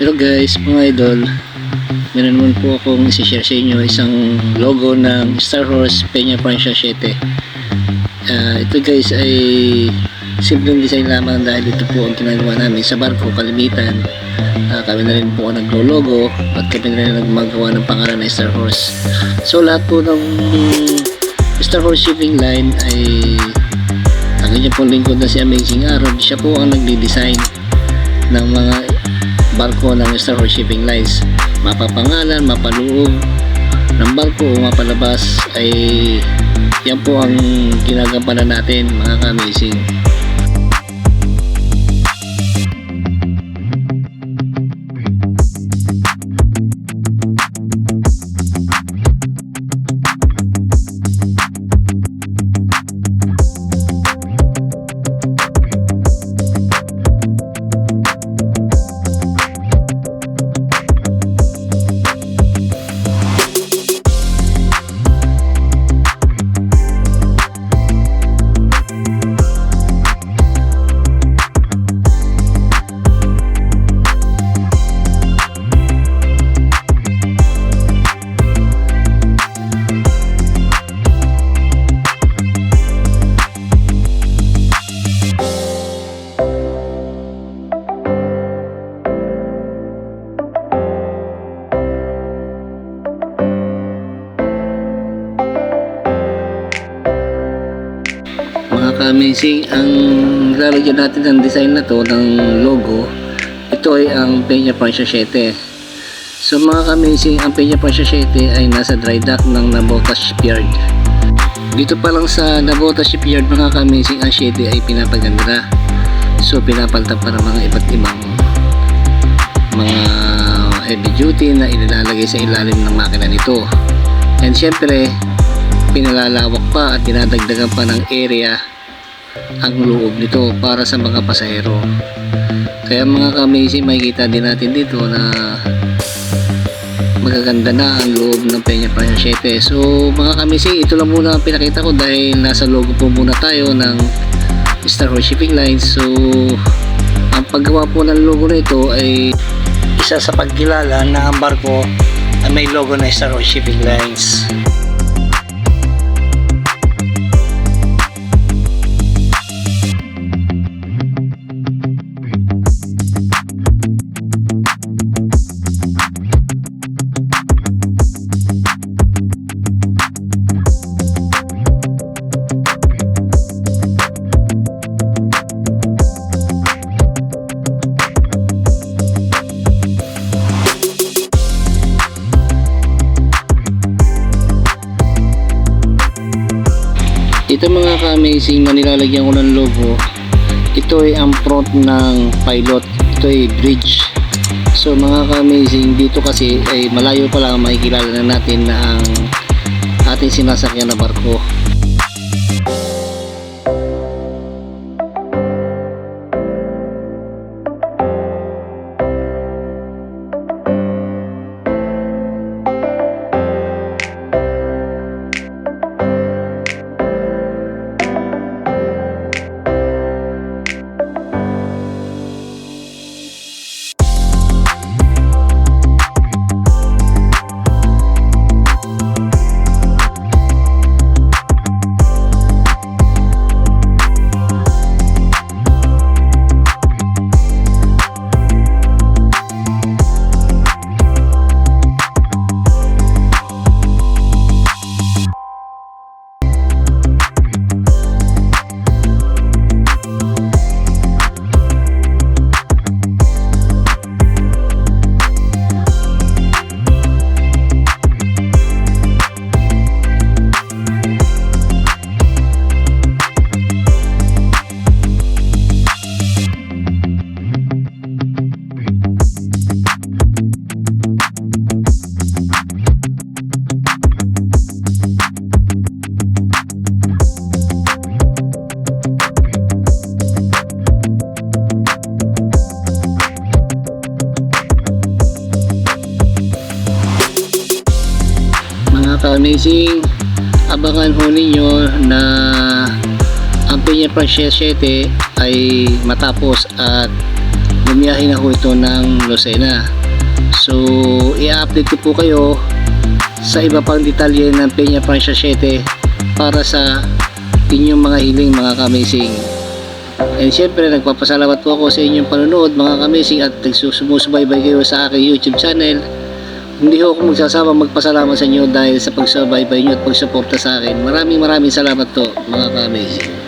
guys, mga idol. Meron naman po akong isi-share sa inyo isang logo ng Star Horse Peña Francia 7 Ah, ito guys ay simpleng design lamang dahil ito po ang ginagawa namin sa barko kalimitan. Ah, kami na rin po ang naglo-logo at kami na rin nagmagawa ng pangalan ng Star Horse. So lahat po ng Star Horse shipping line ay ang inyong pong lingkod na si Amazing Aaron siya po ang nagdi-design ng mga barko ng Star Shipping Lines. Mapapangalan, mapaloob ng barko o mapalabas ay yan po ang ginagampanan natin mga ka-amazing. Mga ka-amazing, ang lalagyan natin ng design na to ng logo, ito ay ang Peña Francia 7. So mga ka-amazing, ang Peña Francia 7 ay nasa dry dock ng Nabota Shipyard. Dito pa lang sa Nabota Shipyard mga ka-amazing, ang 7 ay pinapaganda. So pinapalitan pa ng mga iba't ibang mga heavy duty na inilalagay sa ilalim ng makina nito. And syempre, pinalalawak pa at dinadagdagan pa ng area ang loob nito para sa mga pasahero. Kaya mga ka-amazing, makikita din natin dito na magaganda na ang loob ng Peña 7. So mga ka-amazing, ito lang muna ang pinakita ko dahil nasa logo po muna tayo ng Star Horse Shipping Lines. So ang paggawa po ng logo na ito ay isa sa pagkilala na ang barko ay may logo na Star Horse Shipping Lines. Ito mga ka-amazing na nilalagyan ko ng logo. Ito ay ang front ng pilot. Ito ay bridge. So mga ka-amazing dito kasi ay malayo pa lang makikilala na natin na ang ating sinasakyan na barko. Mga abangan ho ninyo na ang Peña Francia 7 ay matapos at bumiyahe na ho ito ng Lucena So, i-update ko po kayo sa iba pang detalye ng Peña Francia 7 para sa inyong mga hiling mga kamising. And syempre, nagpapasalamat po ako sa inyong panonood mga kamising at nagsusumusubaybay kayo sa aking YouTube channel. Hindi ho ako magsasama magpasalamat sa inyo dahil sa pagsubaybay nyo at pagsuporta sa akin. Maraming maraming salamat po mga kamising.